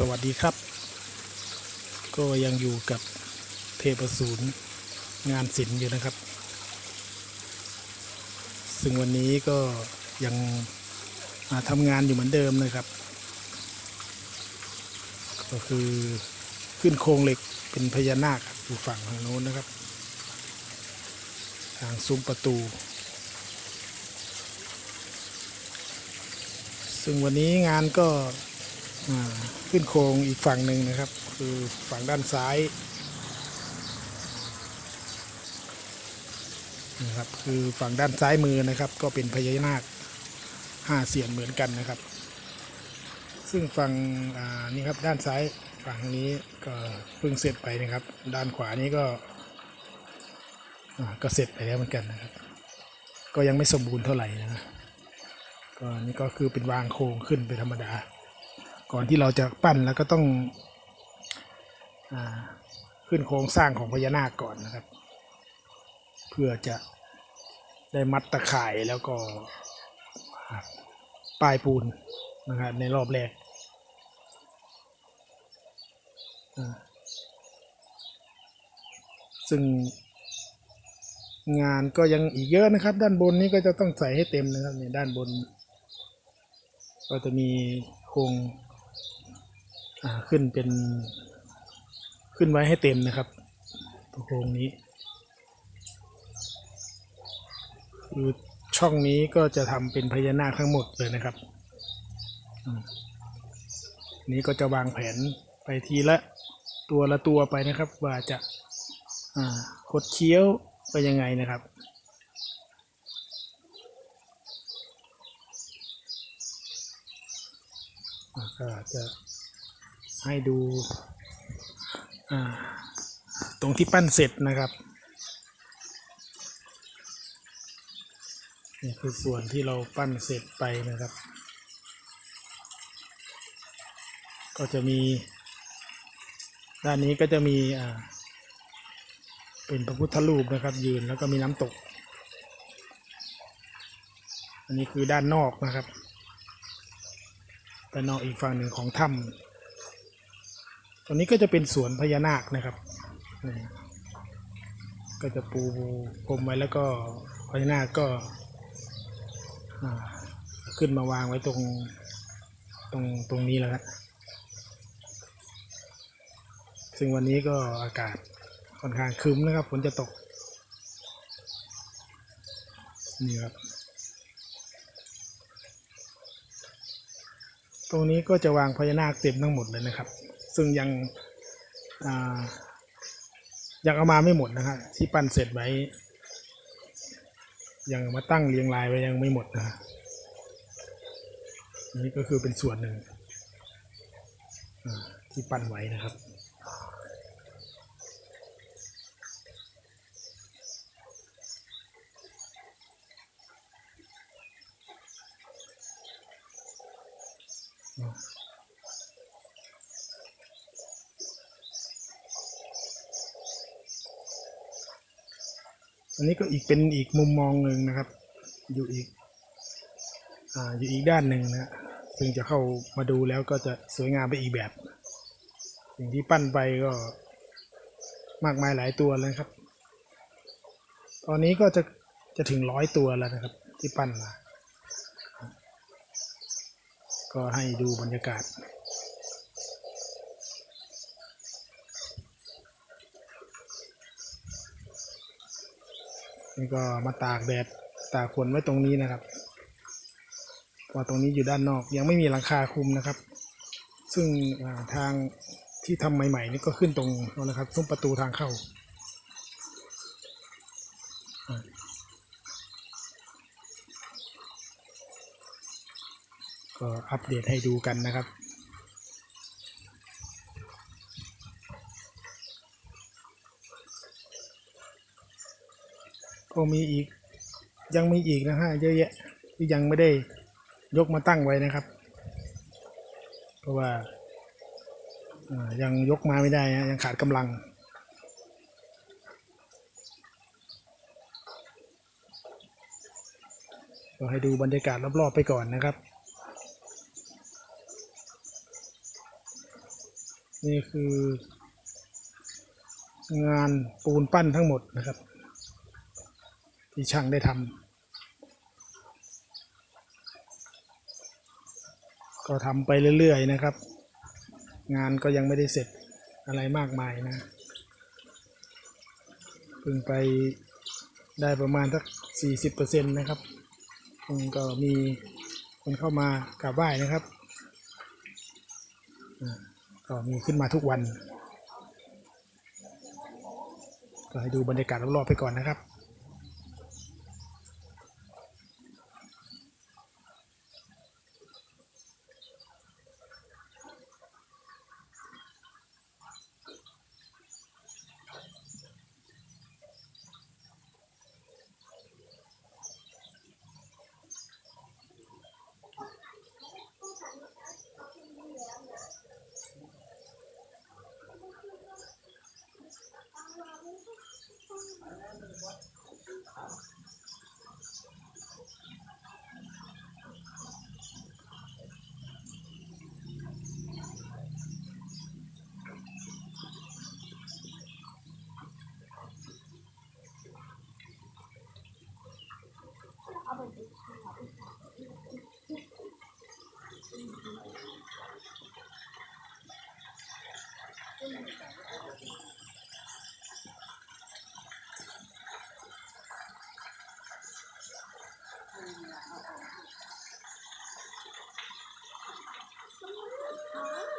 สวัสดีครับ ก็ยังอยู่กับเทพศูนย์งานศิลป์อยู่นะครับ ซึ่งวันนี้ก็ยังทำงานอยู่เหมือนเดิมนะครับ ก็คือขึ้นโครงเหล็กเป็นพญานาคอยู่ฝั่งทางโน้นนะครับ ทางซุ้มประตู ซึ่งวันนี้งานก็ ขึ้นโครงอีกฝั่งหนึ่งนะครับ คือฝั่งด้านซ้ายนะครับคือฝั่งด้านซ้ายมือนะครับ ก็เป็นพญานาคห้าเสียนเหมือนกันนะครับ ซึ่งฝั่งนี่ครับด้านซ้ายฝั่งนี้ก็เพิ่งเสร็จไปนะครับ ด้านขวานี้ก็ก็เสร็จไปแล้วเหมือนกันนะครับ ก็ยังไม่สมบูรณ์เท่าไหร่นะก็นี่ก็คือเป็นวางโครงขึ้นเป็นธรรมดา ก่อนที่เราจะปั้นแล้วก็ต้องอขึ้นโครงสร้างของพญานาคก่อนนะครับ เพื่อจะได้มัดตะข่ายแล้วก็ป้ายปูนนะครับในรอบแรกซึ่งงานก็ยังอีกเยอะนะครับ ด้านบนนี้ก็จะต้องใส่ให้เต็มนะครับในด้านบน ก็จะมีโครง ขึ้นเป็นขึ้นไว้ให้เต็มนะครับตัวโครงนี้คือช่องนี้ก็จะทำเป็นพญานาคทั้งหมดเลยนะครับนี้ก็จะวางแผนไปทีละตัวละตัวไปนะครับ ว่าจะคดเคี้ยวไปยังไงนะครับก็จะ ให้ดูตรงที่ปั้นเสร็จนะครับนี่คือส่วนที่เราปั้นเสร็จไปนะครับ ก็จะมีด้านนี้ก็จะมีอ่าเป็นพระพุทธรูปนะครับ ยืนแล้วก็มีน้ำตก อันนี้คือด้านนอกนะครับด้านนอกอีกฝั่งหนึ่งของถ้ำ ตรงนี้ก็จะเป็นสวนพญานาคนะครับก็จะปูพรมไว้แล้วก็พญานาคก็ขึ้นมาวางไว้ตรงตรงตรงนี้แล้วฮะซึ่งวันนี้ก็อากาศค่อนข้างครึ้มนะครับฝนจะตก นี่ครับ ตรงนี้ก็จะวางพญานาคเต็มทั้งหมดเลยนะครับ ซึ่งยังยังเอามาไม่หมดนะฮะที่ปั้นเสร็จไว้ ยังมาตั้งเรียงรายไว้ยังไม่หมดนะฮะนี่ก็คือเป็นส่วนหนึ่งที่ปั้นไว้นะครับ อันนี้ก็อีกเป็นอีกมุมมองหนึ่งนะครับ อยู่อีกอ่าอยู่อีกด้านหนึ่งนะฮะซึ่งจะเข้ามาดูแล้วก็จะสวยงามไปอีกแบบ สิ่งที่ปั้นไปก็มากมายหลายตัวเลยครับ ตอนนี้ก็จะจะถึงร้อยตัวแล้วนะครับ ที่ปั้นมา ก็ให้ดูบรรยากาศ นี่ก็มาตากแดดตากฝนไว้ตรงนี้นะครับเพราตรงนี้อยู่ด้านนอกยังไม่มีหลังคาคุมนะครับ ซึ่งทางที่ทำใหม่ๆนี่ก็ขึ้นตรงนั้นนะครับซุ้มประตูทางเข้าก็อัปเดตให้ดูกันนะครับ ก็มีอีก ยังมีอีกนะฮะเยอะแยะที่ยังไม่ได้ยกมาตั้งไว้นะครับ เพราะว่ายังยกมาไม่ได้ฮะยังขาดกำลัง ก็ให้ดูบรรยากาศรอบๆไปก่อนนะครับ นี่คืองานปูนปั้นทั้งหมดนะครับ ที่ช่างได้ทำก็ทำไปเรื่อยๆนะครับ งานก็ยังไม่ได้เสร็จอะไรมากมายนะเพิ่งไปได้ประมาณสักสี่สิบเปอร์เซ็นต์นะครับก็มีคนเข้ามากราบไหว้นะครับก็มีขึ้นมาทุกวัน ก็ให้ดูบรรยากาศรอบๆไปก่อนนะครับ รู้